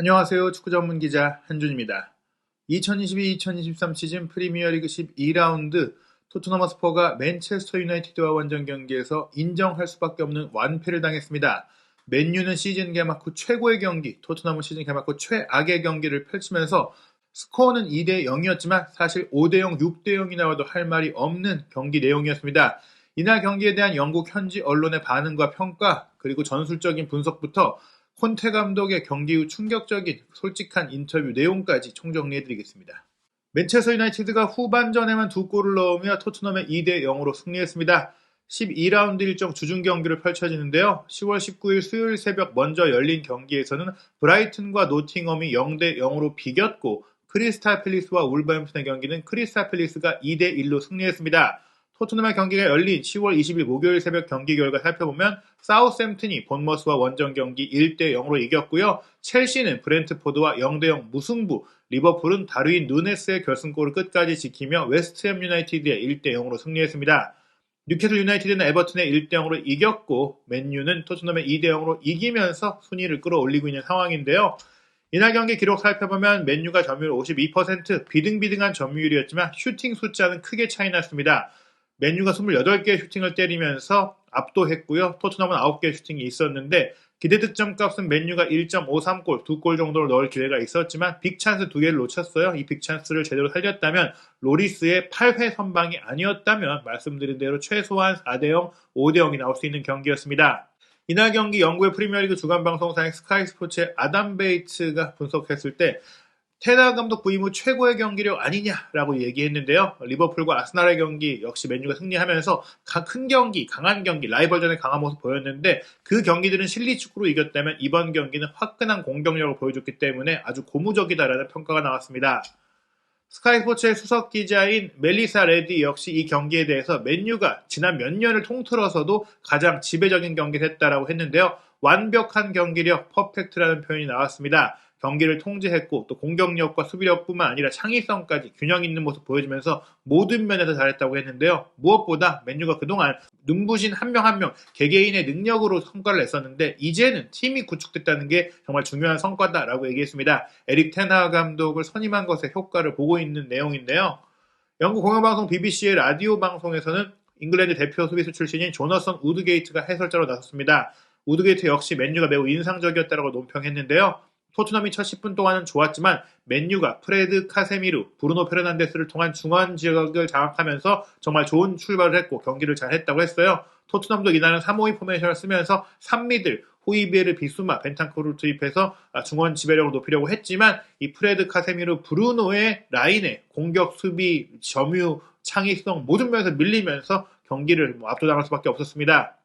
안녕하세요. 축구 전문 기자 한준입니다. 2022-2023 시즌 프리미어리그 12라운드 토트넘 허스퍼가 맨체스터 유나이티드와 원정 경기에서 인정할 수밖에 없는 완패를 당했습니다. 맨유는 시즌 개막 후 최고의 경기, 토트넘은 시즌 개막 후 최악의 경기를 펼치면서 스코어는 2대 0이었지만 사실 5대 0, 6대 0이 나와도 할 말이 없는 경기 내용이었습니다. 이날 경기에 대한 영국 현지 언론의 반응과 평가, 그리고 전술적인 분석부터 콘테 감독의 경기 후 충격적인 솔직한 인터뷰 내용까지 총정리해드리겠습니다. 맨체스터 유나이티드가 후반전에만 두 골을 넣으며 토트넘의 2대 0으로 승리했습니다. 12라운드 일정 주중 경기를 펼쳐지는데요. 10월 19일 수요일 새벽 먼저 열린 경기에서는 브라이튼과 노팅엄이 0대 0으로 비겼고 크리스탈 팰리스와 울버햄튼의 경기는 크리스탈 팰리스가 2대 1로 승리했습니다. 토트넘의 경기가 열린 10월 20일 목요일 새벽 경기 결과 살펴보면 사우스햄튼이 본머스와 원정 경기 1대 0으로 이겼고요. 첼시는 브렌트포드와 0대 0 무승부, 리버풀은 다르윈 누네스의 결승골을 끝까지 지키며 웨스트햄 유나이티드의 1대 0으로 승리했습니다. 뉴캐슬 유나이티드는 에버튼의 1대 0으로 이겼고 맨유는 토트넘의 2대 0으로 이기면서 순위를 끌어올리고 있는 상황인데요. 이날 경기 기록 살펴보면 맨유가 점유율 52%, 비등비등한 점유율이었지만 슈팅 숫자는 크게 차이 났습니다. 맨유가 28개의 슈팅을 때리면서 압도했고요. 토트넘은 9개의 슈팅이 있었는데 기대 득점 값은 맨유가 1.53골, 2골 정도로 넣을 기회가 있었지만 빅찬스 2개를 놓쳤어요. 이 빅찬스를 제대로 살렸다면 로리스의 8회 선방이 아니었다면 말씀드린 대로 최소한 4대0, 5대0이 나올 수 있는 경기였습니다. 이날 경기 영국의 프리미어리그 주간 방송사인 스카이 스포츠의 아담 베이츠가 분석했을 때 테나 감독 부임 후 최고의 경기력 아니냐라고 얘기했는데요. 리버풀과 아스날의 경기 역시 맨유가 승리하면서 큰 경기, 강한 경기, 라이벌전의 강한 모습 보였는데 그 경기들은 실리 축구로 이겼다면 이번 경기는 화끈한 공격력을 보여줬기 때문에 아주 고무적이다라는 평가가 나왔습니다. 스카이 스포츠의 수석 기자인 멜리사 레디 역시 이 경기에 대해서 맨유가 지난 몇 년을 통틀어서도 가장 지배적인 경기를 했다라고 했는데요. 완벽한 경기력, 퍼펙트라는 표현이 나왔습니다. 경기를 통제했고 또 공격력과 수비력뿐만 아니라 창의성까지 균형 있는 모습 보여주면서 모든 면에서 잘했다고 했는데요. 무엇보다 맨유가 그동안 눈부신 한 명 한 명 개개인의 능력으로 성과를 냈었는데 이제는 팀이 구축됐다는 게 정말 중요한 성과다라고 얘기했습니다. 에릭 테나 감독을 선임한 것의 효과를 보고 있는 내용인데요. 영국 공영방송 BBC의 라디오 방송에서는 잉글랜드 대표 수비수 출신인 조너선 우드게이트가 해설자로 나섰습니다. 우드게이트 역시 맨유가 매우 인상적이었다고 논평했는데요. 토트넘이 첫 10분 동안은 좋았지만 맨유가 프레드 카세미루, 브루노 페르난데스를 통한 중원 지역을 장악하면서 정말 좋은 출발을 했고 경기를 잘 했다고 했어요. 토트넘도 이날은 3-5-2 포메이션을 쓰면서 3미들, 호이비에르 비수마, 벤탄코를 투입해서 중원 지배력을 높이려고 했지만 이 프레드 카세미루, 브루노의 라인에 공격, 수비, 점유, 창의성 모든 면에서 밀리면서 경기를 뭐 압도당할 수밖에 없었습니다.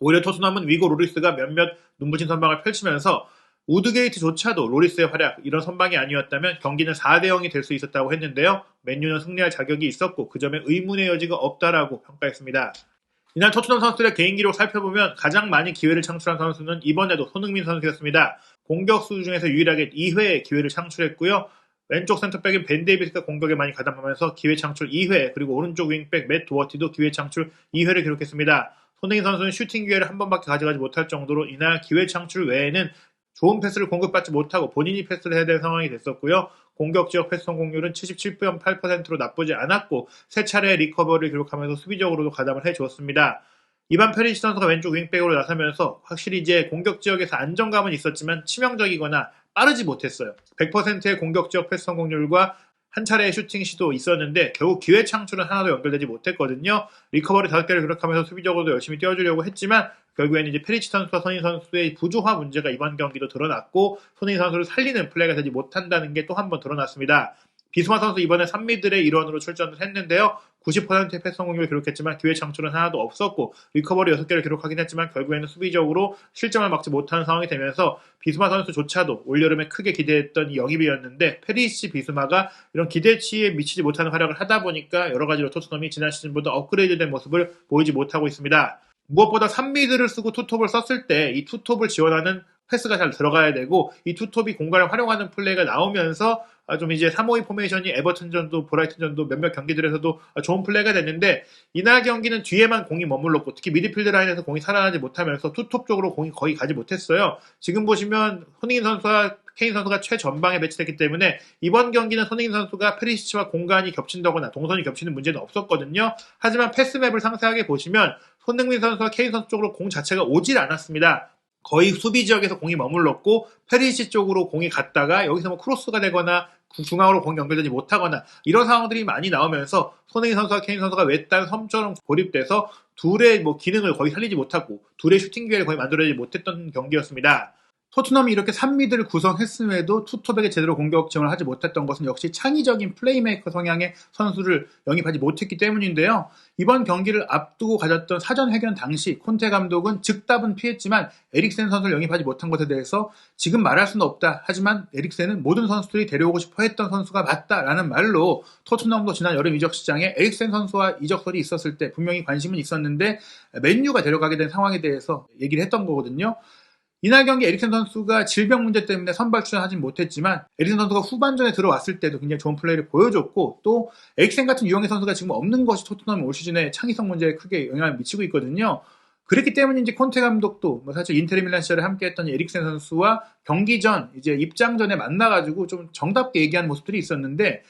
오히려 토트넘은 위고 로리스가 몇몇 눈부신 선방을 펼치면서 우드게이트조차도 로리스의 활약 이런 선방이 아니었다면 경기는 4대 0이 될 수 있었다고 했는데요. 맨유는 승리할 자격이 있었고 그 점에 의문의 여지가 없다라고 평가했습니다. 이날 토트넘 선수들의 개인 기록 살펴보면 가장 많이 기회를 창출한 선수는 이번에도 손흥민 선수였습니다. 공격수 중에서 유일하게 2회의 기회를 창출했고요. 왼쪽 센터백인 벤 데이비스가 공격에 많이 가담하면서 기회 창출 2회 그리고 오른쪽 윙백 맷 도어티도 기회 창출 2회를 기록했습니다. 손흥민 선수는 슈팅 기회를 한 번밖에 가져가지 못할 정도로 이날 기회 창출 외에는 좋은 패스를 공급받지 못하고 본인이 패스를 해야 될 상황이 됐었고요. 공격 지역 패스 성공률은 77.8%로 나쁘지 않았고 세 차례 리커버를 기록하면서 수비적으로도 가담을 해주었습니다. 이반 페리시 선수가 왼쪽 윙백으로 나서면서 확실히 이제 공격 지역에서 안정감은 있었지만 치명적이거나 빠르지 못했어요. 100%의 공격 지역 패스 성공률과 한 차례의 슈팅 시도 있었는데 결국 기회 창출은 하나도 연결되지 못했거든요. 리커버리 5개를 기록하면서 수비적으로도 열심히 뛰어주려고 했지만 결국에는 이제 페리치 선수와 선희 선수의 부조화 문제가 이번 경기도 드러났고 손희 선수를 살리는 플레이가 되지 못한다는 게 또 한 번 드러났습니다. 비스마 선수 이번에 3미들의 일원으로 출전을 했는데요. 90%의 패스 성공률을 기록했지만 기회 창출은 하나도 없었고 리커버리 6개를 기록하긴 했지만 결국에는 수비적으로 실점을 막지 못하는 상황이 되면서 비스마 선수조차도 올여름에 크게 기대했던 영입이었는데 페리시 비스마가 이런 기대치에 미치지 못하는 활약을 하다 보니까 여러 가지로 토트넘이 지난 시즌보다 업그레이드된 모습을 보이지 못하고 있습니다. 무엇보다 3미들을 쓰고 투톱을 썼을 때 이 투톱을 지원하는 패스가 잘 들어가야 되고 이 투톱이 공간을 활용하는 플레이가 나오면서 아, 좀 이제 3-5-2 포메이션이 에버튼전도 브라이튼전도 몇몇 경기들에서도 좋은 플레이가 됐는데 이날 경기는 뒤에만 공이 머물렀고 특히 미드필드 라인에서 공이 살아나지 못하면서 투톱 쪽으로 공이 거의 가지 못했어요. 지금 보시면 손흥민 선수와 케인 선수가 최전방에 배치됐기 때문에 이번 경기는 손흥민 선수가 페리시치와 공간이 겹친다거나 동선이 겹치는 문제는 없었거든요. 하지만 패스맵을 상세하게 보시면 손흥민 선수와 케인 선수 쪽으로 공 자체가 오질 않았습니다. 거의 수비 지역에서 공이 머물렀고 페리시 쪽으로 공이 갔다가 여기서 뭐 크로스가 되거나 중앙으로 공이 연결되지 못하거나 이런 상황들이 많이 나오면서 손흥민 선수와 케인 선수가 외딴 섬처럼 고립돼서 둘의 뭐 기능을 거의 살리지 못하고 둘의 슈팅 기회를 거의 만들어내지 못했던 경기였습니다. 토트넘이 이렇게 3미드를 구성했음에도 투톱에게 제대로 공격 지원을 하지 못했던 것은 역시 창의적인 플레이메이커 성향의 선수를 영입하지 못했기 때문인데요. 이번 경기를 앞두고 가졌던 사전 회견 당시 콘테 감독은 즉답은 피했지만 에릭센 선수를 영입하지 못한 것에 대해서 지금 말할 수는 없다. 하지만 에릭센은 모든 선수들이 데려오고 싶어 했던 선수가 맞다라는 말로 토트넘도 지난 여름 이적 시장에 에릭센 선수와 이적설이 있었을 때 분명히 관심은 있었는데 맨유가 데려가게 된 상황에 대해서 얘기를 했던 거거든요. 이날 경기 에릭센 선수가 질병 문제 때문에 선발 출연하진 못했지만 에릭센 선수가 후반전에 들어왔을 때도 굉장히 좋은 플레이를 보여줬고 또 에릭센 같은 유형의 선수가 지금 없는 것이 토트넘 올 시즌에 창의성 문제에 크게 영향을 미치고 있거든요. 그렇기 때문인지 콘테 감독도 뭐 사실 인테르 밀란 시절에 함께했던 에릭센 선수와 경기 전 이제 입장 전에 만나가지고 좀 정답게 얘기하는 모습들이 있었는데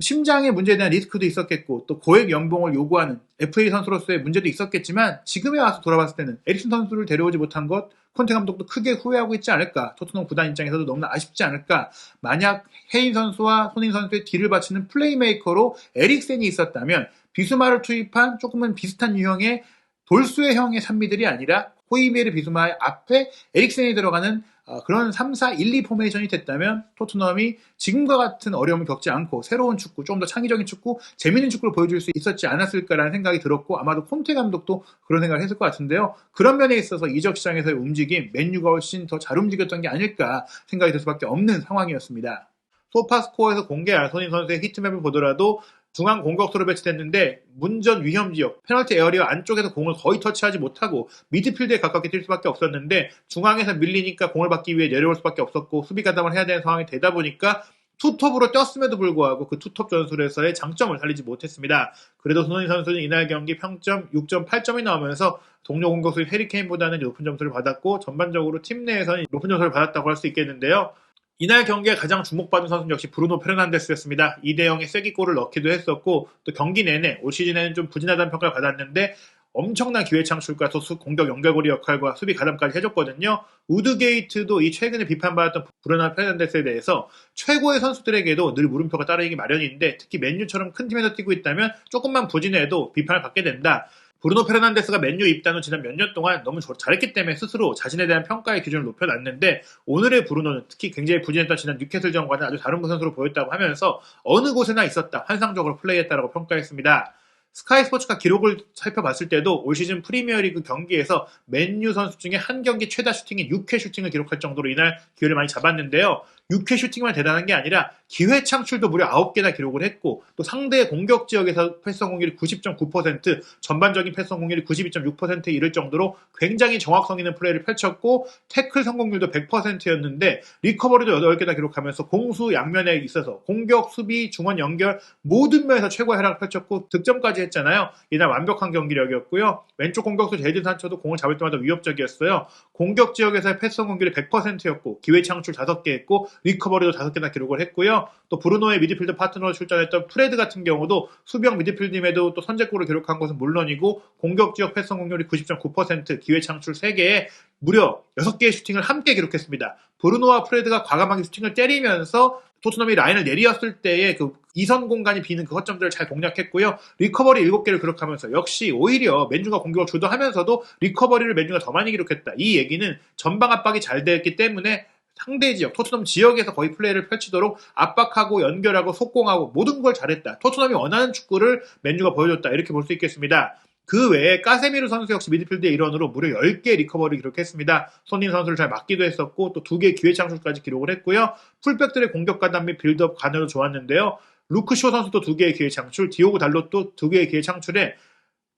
심장의 문제에 대한 리스크도 있었겠고 또 고액 연봉을 요구하는 FA 선수로서의 문제도 있었겠지만 지금에 와서 돌아봤을 때는 에릭슨 선수를 데려오지 못한 것 콘테 감독도 크게 후회하고 있지 않을까 토트넘 구단 입장에서도 너무나 아쉽지 않을까. 만약 헤인 선수와 손인 선수의 뒤를 바치는 플레이메이커로 에릭센이 있었다면 비수마를 투입한 조금은 비슷한 유형의 돌수의 형의 산미들이 아니라 호이베르 비수마의 앞에 에릭센이 들어가는 어, 그런 3, 4, 1, 2 포메이션이 됐다면 토트넘이 지금과 같은 어려움을 겪지 않고 새로운 축구, 좀 더 창의적인 축구, 재밌는 축구를 보여줄 수 있었지 않았을까라는 생각이 들었고 아마도 콘테 감독도 그런 생각을 했을 것 같은데요. 그런 면에 있어서 이적 시장에서의 움직임, 맨유가 훨씬 더 잘 움직였던 게 아닐까 생각이 들 수밖에 없는 상황이었습니다. 소파스코어에서 공개한 손인 선수의 히트맵을 보더라도 중앙 공격수로 배치됐는데 문전 위험 지역 페널티 에어리어 안쪽에서 공을 거의 터치하지 못하고 미드필드에 가깝게 뛸 수밖에 없었는데 중앙에서 밀리니까 공을 받기 위해 내려올 수밖에 없었고 수비 가담을 해야 되는 상황이 되다 보니까 투톱으로 뛰었음에도 불구하고 그 투톱 전술에서의 장점을 살리지 못했습니다. 그래도 손흥민 선수는 이날 경기 평점 6.8점이 나오면서 동료 공격수인 해리케인보다는 높은 점수를 받았고 전반적으로 팀 내에서는 높은 점수를 받았다고 할 수 있겠는데요. 이날 경기에 가장 주목받은 선수는 역시 브루노 페르난데스였습니다. 2대 0의 쐐기골을 넣기도 했었고 또 경기 내내 올 시즌에는 좀 부진하다는 평가를 받았는데 엄청난 기회 창출과 또 공격 연결고리 역할과 수비 가담까지 해줬거든요. 우드게이트도 이 최근에 비판받았던 브루노 페르난데스에 대해서 최고의 선수들에게도 늘 물음표가 따르기 마련인데 특히 맨유처럼 큰 팀에서 뛰고 있다면 조금만 부진해도 비판을 받게 된다. 브루노 페르난데스가 맨유 입단 후 지난 몇 년 동안 너무 잘했기 때문에 스스로 자신에 대한 평가의 기준을 높여놨는데 오늘의 브루노는 특히 굉장히 부진했던 지난 뉴캐슬전과는 아주 다른 선수로 보였다고 하면서 어느 곳에나 있었다 환상적으로 플레이했다라고 평가했습니다. 스카이 스포츠가 기록을 살펴봤을 때도 올 시즌 프리미어리그 경기에서 맨유 선수 중에 한 경기 최다 슈팅인 6회 슈팅을 기록할 정도로 이날 기회를 많이 잡았는데요. 6회 슈팅만 대단한 게 아니라 기회 창출도 무려 9개나 기록을 했고 또 상대의 공격 지역에서 패스 성공률이 90.9% 전반적인 패스 성공률이 92.6%에 이를 정도로 굉장히 정확성 있는 플레이를 펼쳤고 태클 성공률도 100%였는데 리커버리도 8개나 기록하면서 공수 양면에 있어서 공격, 수비, 중원 연결 모든 면에서 최고의 활약을 펼쳤고 득점까지 했잖아요. 이날 완벽한 경기력이었고요. 왼쪽 공격수 제이든 산초도 공을 잡을 때마다 위협적이었어요. 공격 지역에서의 패스 성공률이 100%였고 기회 창출 5개 했고 리커버리도 5개나 기록을 했고요. 또 브루노의 미드필드 파트너로 출전했던 프레드 같은 경우도 수비형 미드필드임에도 또 선제골을 기록한 것은 물론이고 공격 지역 패스 성공률이 90.9% 기회 창출 3개에 무려 6개의 슈팅을 함께 기록했습니다. 브루노와 프레드가 과감하게 슈팅을 때리면서 토트넘이 라인을 내리었을 때의 그 이선 공간이 비는 그 허점들을 잘 공략했고요. 리커버리 7개를 기록하면서 역시 오히려 맨주가 공격을 주도하면서도 리커버리를 맨주가 더 많이 기록했다. 이 얘기는 전방 압박이 잘 됐기 때문에 상대 지역, 토트넘 지역에서 거의 플레이를 펼치도록 압박하고 연결하고 속공하고 모든 걸 잘했다. 토트넘이 원하는 축구를 맨주가 보여줬다. 이렇게 볼 수 있겠습니다. 그 외에 까세미르 선수 역시 미드필드의 일원으로 무려 10개 리커버리 기록했습니다. 손님 선수를 잘 막기도 했었고 또 2개 기회 창출까지 기록을 했고요. 풀백들의 공격 가담 및 빌드업 간으로 좋았는데요. 루크쇼 선수도 2개의 기회 창출, 디오고 달롯도 2개의 기회 창출에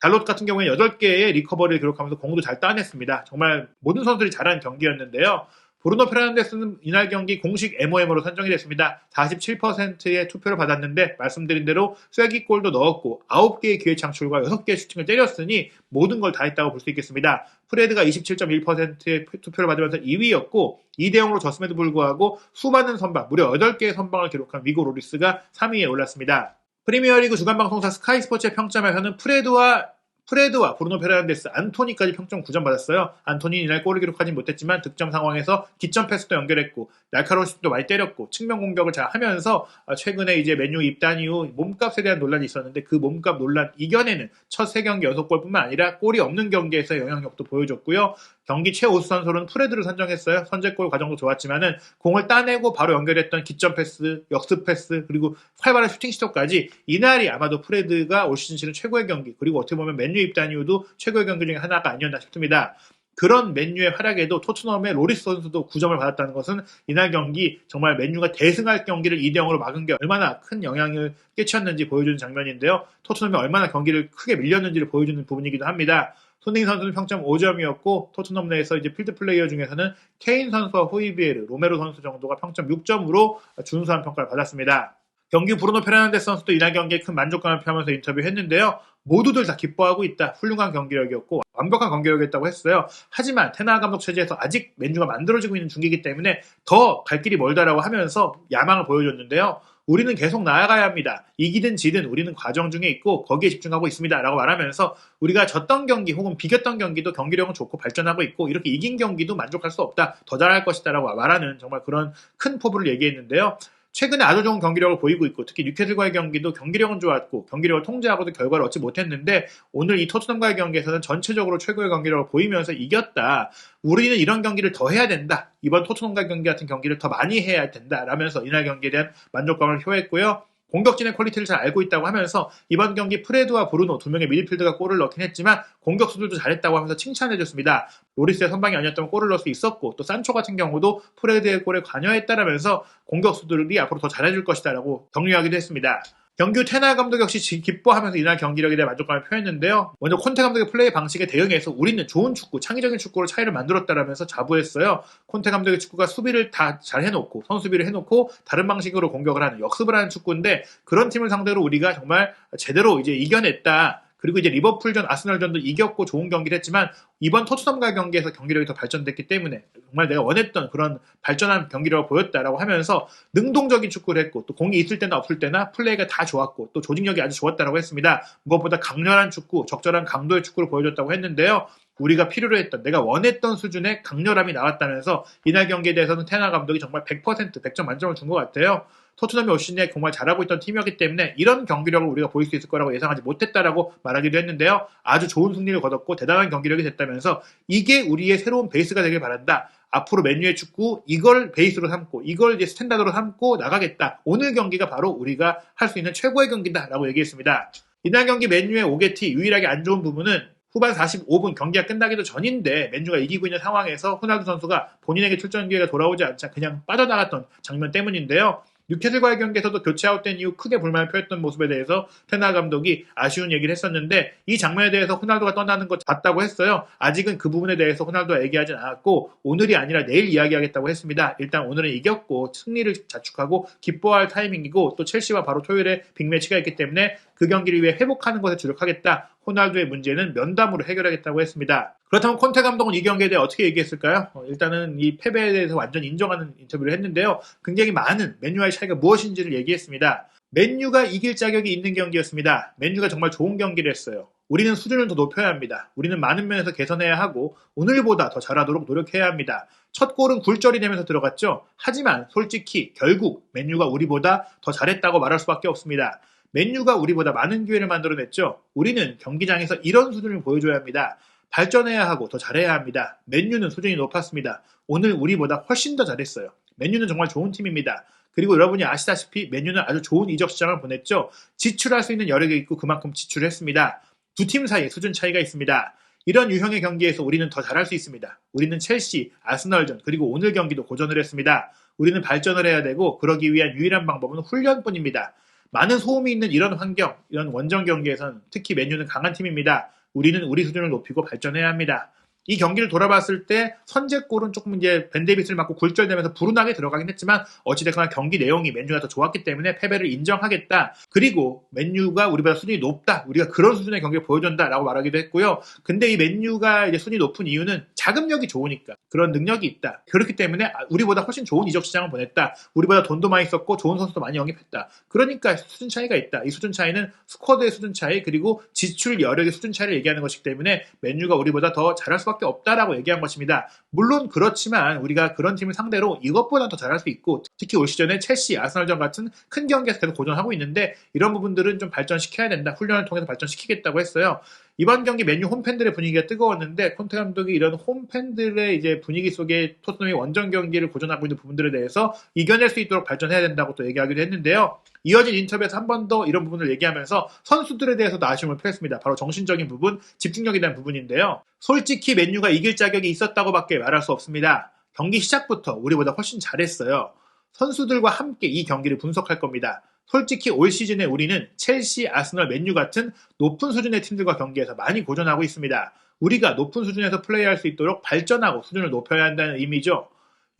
달롯 같은 경우에 8개의 리커버리를 기록하면서 공도 잘 따냈습니다. 정말 모든 선수들이 잘한 경기였는데요. 브루노 페르난데스는 이날 경기 공식 MOM으로 선정이 됐습니다. 47%의 투표를 받았는데 말씀드린 대로 쐐기골도 넣었고 9개의 기회 창출과 6개의 슈팅을 때렸으니 모든 걸 다 했다고 볼 수 있겠습니다. 프레드가 27.1%의 투표를 받으면서 2위였고 2대 0으로 졌음에도 불구하고 수많은 선방, 무려 8개의 선방을 기록한 위고 로리스가 3위에 올랐습니다. 프리미어리그 주간 방송사 스카이 스포츠의 평점에서는 프레드와 프레드와 브루노 페르난데스, 안토니까지 평점 9점 받았어요. 안토니 이날 골을 기록하진 못했지만 득점 상황에서 기점 패스도 연결했고 날카로운 슛도 많이 때렸고 측면 공격을 잘 하면서 아, 최근에 이제 맨유 입단 이후 몸값에 대한 논란이 있었는데 그 몸값 논란 이겨내는 첫세 경기 연속 골뿐만 아니라 골이 없는 경기에서 영향력도 보여줬고요. 경기 최우수 선수로는 프레드를 선정했어요. 선제골 과정도 좋았지만은 공을 따내고 바로 연결했던 기점 패스, 역습 패스, 그리고 활발한 슈팅 시도까지 이날이 아마도 프레드가 올 시즌 치른 최고의 경기, 그리고 어떻게 보면 맨유 입단 이후도 최고의 경기 중에 하나가 아니었나 싶습니다. 그런 맨유의 활약에도 토트넘의 로리스 선수도 9점을 받았다는 것은 이날 경기 정말 맨유가 대승할 경기를 2대 0으로 막은 게 얼마나 큰 영향을 끼쳤는지 보여주는 장면인데요. 토트넘이 얼마나 경기를 크게 밀렸는지를 보여주는 부분이기도 합니다. 손흥민 선수는 평점 5점이었고 토트넘 내에서 이제 필드 플레이어 중에서는 케인 선수와 호이비에르, 로메로 선수 정도가 평점 6점으로 준수한 평가를 받았습니다. 경기 브루노 페르난데스 선수도 이날 경기에 큰 만족감을 표하면서 인터뷰했는데요. 모두들 다 기뻐하고 있다. 훌륭한 경기력이었고 완벽한 경기력이었다고 했어요. 하지만 테나 감독 체제에서 아직 맨유가 만들어지고 있는 중기이기 때문에 더 갈 길이 멀다라고 하면서 야망을 보여줬는데요. 우리는 계속 나아가야 합니다. 이기든 지든 우리는 과정 중에 있고 거기에 집중하고 있습니다. 라고 말하면서 우리가 졌던 경기 혹은 비겼던 경기도 경기력은 좋고 발전하고 있고 이렇게 이긴 경기도 만족할 수 없다. 더 잘할 것이다. 라고 말하는 정말 그런 큰 포부를 얘기했는데요. 최근에 아주 좋은 경기력을 보이고 있고 특히 뉴캐슬과의 경기도 경기력은 좋았고 경기력을 통제하고도 결과를 얻지 못했는데 오늘 이 토트넘과의 경기에서는 전체적으로 최고의 경기력을 보이면서 이겼다. 우리는 이런 경기를 더 해야 된다. 이번 토트넘과 경기 같은 경기를 더 많이 해야 된다. 라면서 이날 경기에 대한 만족감을 표했고요. 공격진의 퀄리티를 잘 알고 있다고 하면서 이번 경기 프레드와 브루노 두 명의 미드필드가 골을 넣긴 했지만 공격수들도 잘했다고 하면서 칭찬해줬습니다. 로리스의 선방이 아니었다면 골을 넣을 수 있었고 또 산초 같은 경우도 프레드의 골에 관여했다라면서 공격수들이 앞으로 더 잘해줄 것이다라고 격려하기도 했습니다. 경규 테나 감독 역시 기뻐하면서 이날 경기력에 대해 만족감을 표했는데요. 먼저 콘테 감독의 플레이 방식에 대응해서 우리는 좋은 축구, 창의적인 축구로 차이를 만들었다라면서 자부했어요. 콘테 감독의 축구가 수비를 다 잘 해놓고 선수비를 해놓고 다른 방식으로 공격을 하는 역습을 하는 축구인데 그런 팀을 상대로 우리가 정말 제대로 이제 이겨냈다. 그리고 이제 리버풀전, 아스널전도 이겼고 좋은 경기를 했지만 이번 토트넘과 경기에서 경기력이 더 발전됐기 때문에 정말 내가 원했던 그런 발전한 경기력을 보였다라고 하면서 능동적인 축구를 했고 또 공이 있을 때나 없을 때나 플레이가 다 좋았고 또 조직력이 아주 좋았다라고 했습니다. 무엇보다 강렬한 축구, 적절한 강도의 축구를 보여줬다고 했는데요. 우리가 필요로 했던 내가 원했던 수준의 강렬함이 나왔다면서 이날 경기에 대해서는 테나 감독이 정말 100% 100점 만점을 준 것 같아요. 토트넘이 올 시즌에 정말 잘하고 있던 팀이었기 때문에 이런 경기력을 우리가 보일 수 있을 거라고 예상하지 못했다라고 말하기도 했는데요. 아주 좋은 승리를 거뒀고 대단한 경기력이 됐다면서 이게 우리의 새로운 베이스가 되길 바란다. 앞으로 맨유의 축구 이걸 베이스로 삼고 이걸 이제 스탠다드로 삼고 나가겠다. 오늘 경기가 바로 우리가 할 수 있는 최고의 경기다라고 얘기했습니다. 이날 경기 맨유의 오게티 유일하게 안 좋은 부분은 후반 45분 경기가 끝나기도 전인데 맨유가 이기고 있는 상황에서 호날두 선수가 본인에게 출전 기회가 돌아오지 않자 그냥 빠져나갔던 장면 때문인데요. 뉴캐슬과의 경기에서도 교체 아웃된 이후 크게 불만을 표했던 모습에 대해서 테나 감독이 아쉬운 얘기를 했었는데 이 장면에 대해서 호날두가 떠나는 것 같다고 했어요. 아직은 그 부분에 대해서 호날두가 얘기하진 않았고 오늘이 아니라 내일 이야기하겠다고 했습니다. 일단 오늘은 이겼고 승리를 자축하고 기뻐할 타이밍이고 또 첼시와 바로 토요일에 빅매치가 있기 때문에 그 경기를 위해 회복하는 것에 주력하겠다. 호날두의 문제는 면담으로 해결하겠다고 했습니다. 그렇다면 콘테 감독은 이 경기에 대해 어떻게 얘기했을까요? 어, 일단은 이 패배에 대해서 완전 인정하는 인터뷰를 했는데요. 굉장히 많은 맨유와의 차이가 무엇인지를 얘기했습니다. 맨유가 이길 자격이 있는 경기였습니다. 맨유가 정말 좋은 경기를 했어요. 우리는 수준을 더 높여야 합니다. 우리는 많은 면에서 개선해야 하고 오늘보다 더 잘하도록 노력해야 합니다. 첫 골은 굴절이 되면서 들어갔죠. 하지만 솔직히 결국 맨유가 우리보다 더 잘했다고 말할 수밖에 없습니다. 맨유가 우리보다 많은 기회를 만들어냈죠. 우리는 경기장에서 이런 수준을 보여줘야 합니다. 발전해야 하고 더 잘해야 합니다. 맨유는 수준이 높았습니다. 오늘 우리보다 훨씬 더 잘했어요. 맨유는 정말 좋은 팀입니다. 그리고 여러분이 아시다시피 맨유는 아주 좋은 이적 시장을 보냈죠. 지출할 수 있는 여력이 있고 그만큼 지출했습니다. 두 팀 사이에 수준 차이가 있습니다. 이런 유형의 경기에서 우리는 더 잘할 수 있습니다. 우리는 첼시, 아스널전, 그리고 오늘 경기도 고전을 했습니다. 우리는 발전을 해야 되고 그러기 위한 유일한 방법은 훈련뿐입니다. 많은 소음이 있는 이런 환경, 이런 원정 경기에선 특히 맨유는 강한 팀입니다. 우리는 우리 수준을 높이고 발전해야 합니다. 이 경기를 돌아봤을 때 선제골은 조금 이제 벤데비스를 맞고 굴절되면서 불운하게 들어가긴 했지만 어찌됐거나 경기 내용이 맨유가 더 좋았기 때문에 패배를 인정하겠다. 그리고 맨유가 우리보다 수준이 높다. 우리가 그런 수준의 경기를 보여준다라고 말하기도 했고요. 근데 이 맨유가 이제 수준이 높은 이유는 자금력이 좋으니까 그런 능력이 있다. 그렇기 때문에 우리보다 훨씬 좋은 이적 시장을 보냈다. 우리보다 돈도 많이 썼고 좋은 선수도 많이 영입했다. 그러니까 수준 차이가 있다. 이 수준 차이는 스쿼드의 수준 차이 그리고 지출 여력의 수준 차이를 얘기하는 것이기 때문에 맨유가 우리보다 더 잘할 수밖에 없다라고 얘기한 것입니다. 물론 그렇지만 우리가 그런 팀을 상대로 이것보다 더 잘할 수 있고 특히 올 시즌에 첼시, 아스널전 같은 큰 경기에서 계속 고전하고 있는데 이런 부분들은 좀 발전시켜야 된다. 훈련을 통해서 발전시키겠다고 했어요. 이번 경기 맨유 홈팬들의 분위기가 뜨거웠는데 콘테 감독이 이런 홈팬들의 이제 분위기 속에 토트넘이 원정 경기를 고전하고 있는 부분들에 대해서 이겨낼 수 있도록 발전해야 된다고 또 얘기하기도 했는데요. 이어진 인터뷰에서 한 번 더 이런 부분을 얘기하면서 선수들에 대해서도 아쉬움을 표했습니다. 바로 정신적인 부분, 집중력에 대한 부분인데요. 솔직히 맨유가 이길 자격이 있었다고밖에 말할 수 없습니다. 경기 시작부터 우리보다 훨씬 잘했어요. 선수들과 함께 이 경기를 분석할 겁니다. 솔직히 올 시즌에 우리는 첼시, 아스널, 맨유 같은 높은 수준의 팀들과 경기에서 많이 고전하고 있습니다. 우리가 높은 수준에서 플레이할 수 있도록 발전하고 수준을 높여야 한다는 의미죠.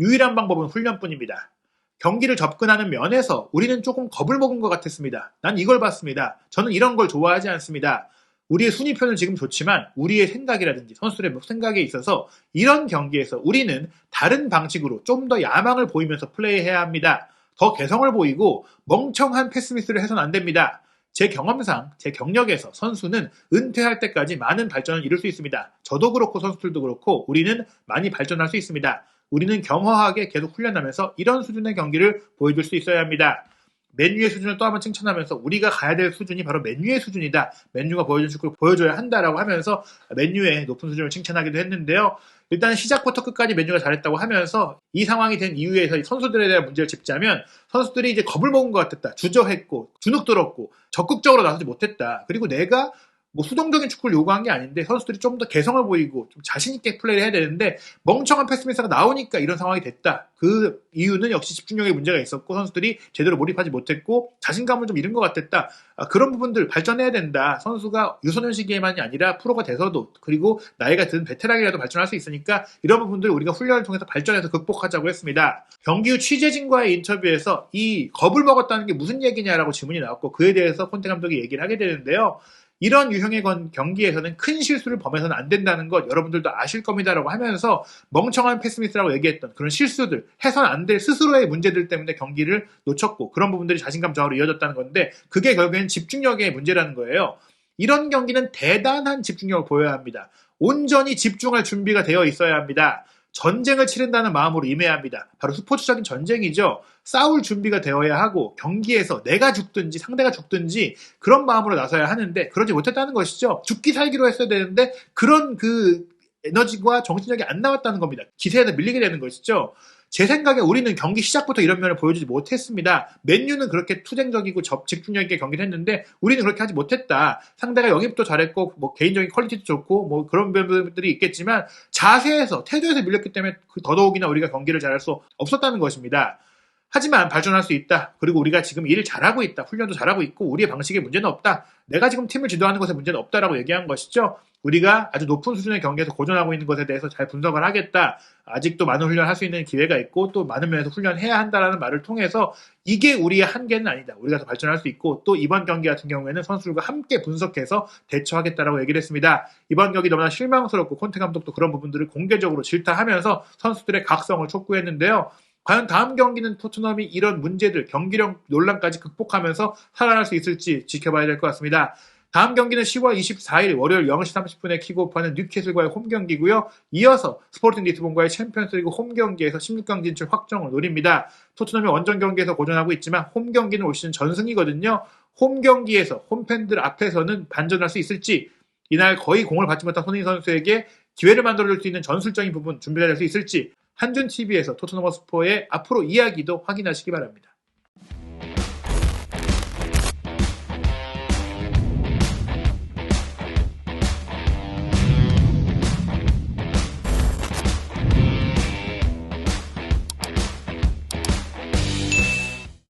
유일한 방법은 훈련뿐입니다. 경기를 접근하는 면에서 우리는 조금 겁을 먹은 것 같았습니다. 난 이걸 봤습니다. 저는 이런 걸 좋아하지 않습니다. 우리의 순위표는 지금 좋지만 우리의 생각이라든지 선수들의 생각에 있어서 이런 경기에서 우리는 다른 방식으로 좀 더 야망을 보이면서 플레이해야 합니다. 더 개성을 보이고 멍청한 패스미스를 해서는 안 됩니다. 제 경험상, 제 경력에서 선수는 은퇴할 때까지 많은 발전을 이룰 수 있습니다. 저도 그렇고 선수들도 그렇고 우리는 많이 발전할 수 있습니다. 우리는 겸허하게 계속 훈련하면서 이런 수준의 경기를 보여줄 수 있어야 합니다. 맨유의 수준을 또 한번 칭찬하면서 우리가 가야 될 수준이 바로 맨유의 수준이다. 맨유가 보여준 축구를 보여줘야 한다라고 하면서 맨유의 높은 수준을 칭찬하기도 했는데요. 일단 시작부터 끝까지 맨유가 잘했다고 하면서 이 상황이 된 이후에서 선수들에 대한 문제를 짚자면 선수들이 이제 겁을 먹은 것 같았다. 주저했고 주눅 들었고 적극적으로 나서지 못했다. 그리고 내가 뭐 수동적인 축구를 요구한 게 아닌데 선수들이 좀 더 개성을 보이고 좀 자신 있게 플레이를 해야 되는데 멍청한 패스미스가 나오니까 이런 상황이 됐다. 그 이유는 역시 집중력에 문제가 있었고 선수들이 제대로 몰입하지 못했고 자신감을 좀 잃은 것 같았다. 아, 그런 부분들 발전해야 된다. 선수가 유소년 시기에만이 아니라 프로가 돼서도 그리고 나이가 든 베테랑이라도 발전할 수 있으니까 이런 부분들 우리가 훈련을 통해서 발전해서 극복하자고 했습니다. 경기 후 취재진과의 인터뷰에서 이 겁을 먹었다는 게 무슨 얘기냐라고 질문이 나왔고 그에 대해서 콘테 감독이 얘기를 하게 되는데요. 이런 유형의 경기에서는 큰 실수를 범해서는 안 된다는 것 여러분들도 아실 겁니다라고 하면서 멍청한 패스미스라고 얘기했던 그런 실수들 해서는 안될 스스로의 문제들 때문에 경기를 놓쳤고 그런 부분들이 자신감 저하로 이어졌다는 건데 그게 결국에는 집중력의 문제라는 거예요. 이런 경기는 대단한 집중력을 보여야 합니다. 온전히 집중할 준비가 되어 있어야 합니다. 전쟁을 치른다는 마음으로 임해야 합니다. 바로 스포츠적인 전쟁이죠. 싸울 준비가 되어야 하고 경기에서 내가 죽든지 상대가 죽든지 그런 마음으로 나서야 하는데 그러지 못했다는 것이죠. 죽기 살기로 했어야 되는데 그런 그 에너지와 정신력이 안 나왔다는 겁니다. 기세에다 밀리게 되는 것이죠. 제 생각에 우리는 경기 시작부터 이런 면을 보여주지 못했습니다. 맨유는 그렇게 투쟁적이고 집중력 있게 경기를 했는데 우리는 그렇게 하지 못했다. 상대가 영입도 잘했고 뭐 개인적인 퀄리티도 좋고 뭐 그런 부분들이 있겠지만 자세에서 태도에서 밀렸기 때문에 그 더더욱이나 우리가 경기를 잘할 수 없었다는 것입니다. 하지만 발전할 수 있다. 그리고 우리가 지금 일을 잘하고 있다. 훈련도 잘하고 있고 우리의 방식에 문제는 없다. 내가 지금 팀을 지도하는 것에 문제는 없다라고 얘기한 것이죠. 우리가 아주 높은 수준의 경기에서 고전하고 있는 것에 대해서 잘 분석을 하겠다. 아직도 많은 훈련을 할수 있는 기회가 있고 또 많은 면에서 훈련해야 한다라는 말을 통해서 이게 우리의 한계는 아니다. 우리가 더 발전할 수 있고 또 이번 경기 같은 경우에는 선수들과 함께 분석해서 대처하겠다라고 얘기를 했습니다. 이번 경기 너무나 실망스럽고 콘테 감독도 그런 부분들을 공개적으로 질타하면서 선수들의 각성을 촉구했는데요. 과연 다음 경기는 토트넘이 이런 문제들, 경기력 논란까지 극복하면서 살아날 수 있을지 지켜봐야 될 것 같습니다. 다음 경기는 10월 24일 월요일 0시 30분에 킥오프하는 뉴캐슬과의 홈 경기고요. 이어서 스포팅 리스본과의 챔피언스리그 홈 경기에서 16강 진출 확정을 노립니다. 토트넘이 원정 경기에서 고전하고 있지만 홈 경기는 올 시즌 전승이거든요. 홈 경기에서 홈팬들 앞에서는 반전할 수 있을지 이날 거의 공을 받지 못한 손흥민 선수에게 기회를 만들어줄 수 있는 전술적인 부분 준비가 될수 있을지 한준 TV에서 토트넘 허스퍼의 앞으로 이야기도 확인하시기 바랍니다.